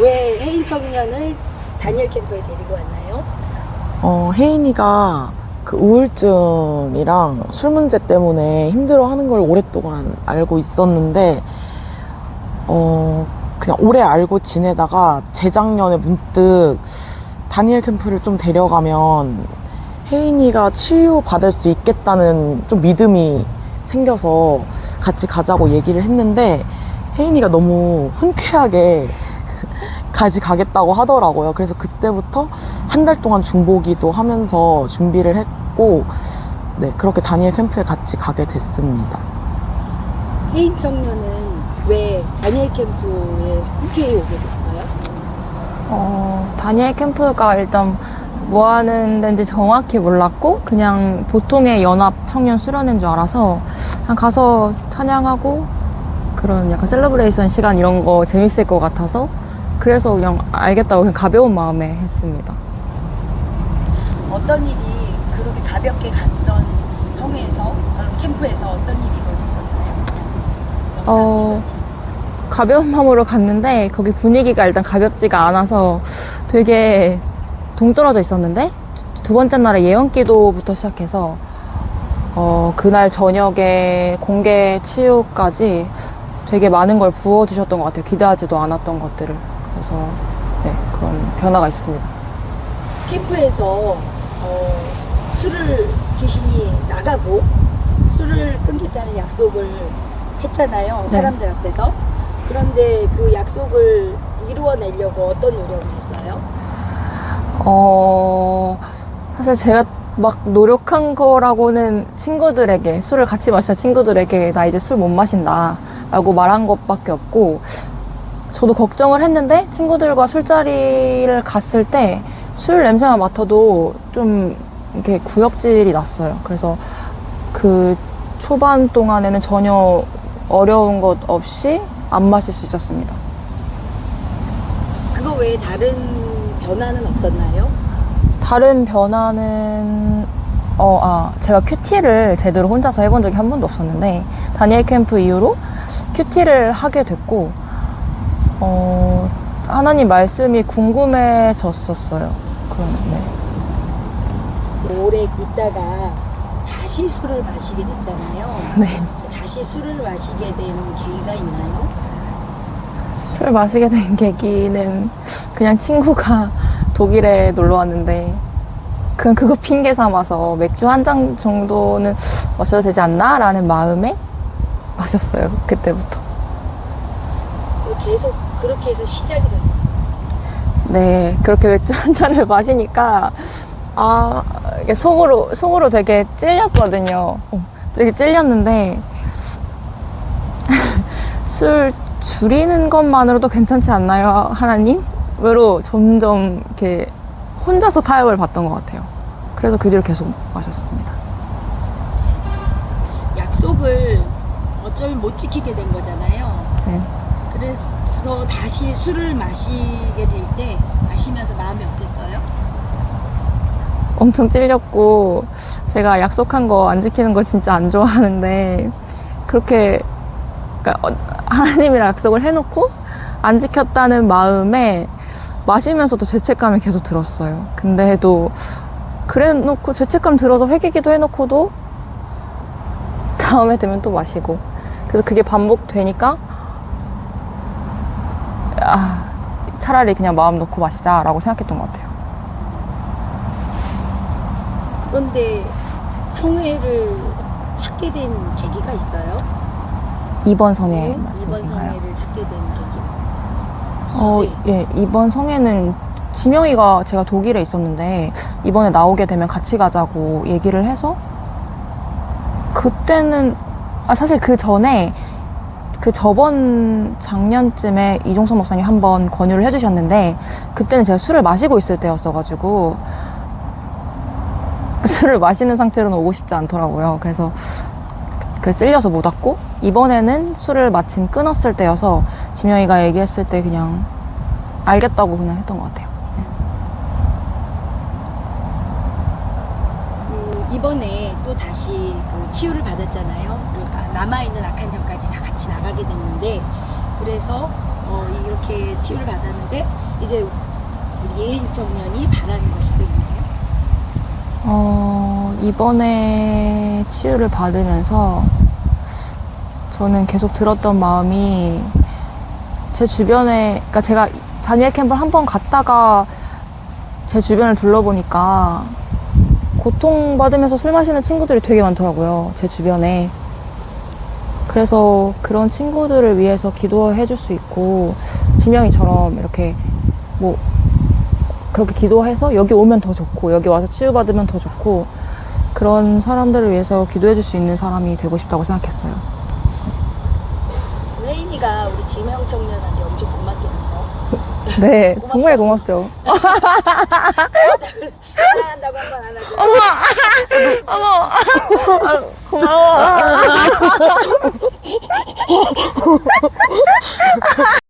왜 해인 청년을 다니엘 캠프에 데리고 왔나요? 어, 혜인이가 그 우울증이랑 술 문제 때문에 힘들어 하는 걸 오랫동안 알고 있었는데, 어, 그냥 오래 알고 지내다가 재작년에 문득 다니엘 캠프를 좀 데려가면 혜인이가 치유받을 수 있겠다는 좀 믿음이 생겨서 같이 가자고 얘기를 했는데, 혜인이가 너무 흔쾌하게 가지 가겠다고 하더라고요. 그래서 그때부터 한 달 동안 중보기도 하면서 준비를 했고, 네, 그렇게 다니엘 캠프에 같이 가게 됐습니다. 해인 청년은 왜 다니엘 캠프에 흔쾌히 오게 됐어요? 어, 다니엘 캠프가 일단 뭐 하는 데인지 정확히 몰랐고 그냥 보통의 연합 청년 수련회인 줄 알아서 그냥 가서 찬양하고 그런 약간 셀러브레이션 시간 이런 거 재밌을 것 같아서 그래서 그냥 알겠다고 그냥 가벼운 마음에 했습니다. 어떤 일이 그렇게 가볍게 갔던 성회에서 어, 캠프에서 어떤 일이 벌어졌었나요? 어, 가벼운 마음으로 갔는데 거기 분위기가 일단 가볍지가 않아서 되게 동떨어져 있었는데 두 번째 날에 예언 기도부터 시작해서 어, 그날 저녁에 공개 치유까지 되게 많은 걸 부어주셨던 것 같아요. 기대하지도 않았던 것들을. 그래서 네, 그런 변화가 있었습니다. 캠프에서 어, 술을 귀신이 나가고 술을 끊겠다는 약속을 했잖아요. 네. 사람들 앞에서. 그런데 그 약속을 이루어내려고 어떤 노력을 했어요? 어, 사실 제가 막 노력한 거라고는 친구들에게, 술을 같이 마시는 친구들에게 나 이제 술 못 마신다 라고 말한 것밖에 없고, 저도 걱정을 했는데 친구들과 술자리를 갔을 때 술 냄새만 맡아도 좀 이렇게 구역질이 났어요. 그래서 그 초반 동안에는 전혀 어려운 것 없이 안 마실 수 있었습니다. 그거 외에 다른 변화는 없었나요? 다른 변화는 어, 아, 제가 큐티를 제대로 혼자서 해본 적이 한 번도 없었는데 다니엘 캠프 이후로 큐티를 하게 됐고 어, 하나님 말씀이 궁금해졌었어요. 그럼 네. 오래 있다가 다시 술을 마시게 됐잖아요. 네. 다시 술을 마시게 되는 계기가 있나요? 술 마시게 된 계기는 그냥 친구가 독일에 놀러 왔는데 그냥 그거 핑계 삼아서 맥주 한 잔 정도는 마셔도 되지 않나? 라는 마음에 마셨어요. 그때부터. 계속 그렇게 해서 시작이 됐나요? 네, 그렇게 맥주 한 잔을 마시니까, 아, 이게 속으로, 속으로 되게 찔렸거든요. 어, 되게 찔렸는데, 술 줄이는 것만으로도 괜찮지 않나요, 하나님?으로 점점 이렇게 혼자서 타협을 봤던 것 같아요. 그래서 그 뒤로 계속 마셨습니다. 약속을 어쩌면 못 지키게 된 거잖아요. 네. 그래서 다시 술을 마시게 될 때 마시면서 마음이 어땠어요? 엄청 찔렸고 제가 약속한 거 안 지키는 거 진짜 안 좋아하는데 그렇게 그러니까 어, 하나님이랑 약속을 해놓고 안 지켰다는 마음에 마시면서도 죄책감이 계속 들었어요. 근데도 그래놓고 죄책감 들어서 회개기도 해놓고도 다음에 되면 또 마시고 그래서 그게 반복되니까 아, 차라리 그냥 마음 놓고 마시자라고 생각했던 것 같아요. 그런데 성회를 찾게 된 계기가 있어요? 이번 성회 네, 이번 말씀이신가요? 성회를 찾게 된 계기. 어, 예, 이번 성회는 지명이가 제가 독일에 있었는데 이번에 나오게 되면 같이 가자고 얘기를 해서 그때는 아 사실 그 전에 그 저번 작년쯤에 이종선 목사님 한 번 권유를 해주셨는데 그때는 제가 술을 마시고 있을 때였어가지고 술을 마시는 상태로는 오고 싶지 않더라고요. 그래서 그 찔려서 못 왔고 이번에는 술을 마침 끊었을 때여서 지명이가 얘기했을 때 그냥 알겠다고 그냥 했던 것 같아요. 그 이번에 또 다시 그 치유를 받았잖아요. 그러니까 남아있는 악한 영까지 다 같이 나가게 됐는데 그래서 어, 이렇게 치유를 받았는데 이제 우리 예인 청년이 바라는 것이 또 있나요? 어, 이번에 치유를 받으면서 저는 계속 들었던 마음이 제 주변에, 그러니까 제가 다니엘 캠프를 한 번 갔다가 제 주변을 둘러보니까 고통받으면서 술 마시는 친구들이 되게 많더라고요. 제 주변에. 그래서 그런 친구들을 위해서 기도해 줄 수 있고, 지명이처럼 이렇게 뭐 그렇게 기도해서 여기 오면 더 좋고 여기 와서 치유받으면 더 좋고 그런 사람들을 위해서 기도해 줄 수 있는 사람이 되고 싶다고 생각했어요. 예인이가 우리 지명 청년한테 엄청 고맙겠네요. 네, 정말 고맙죠. 사랑한다고 한 번 안아줘. 고마워.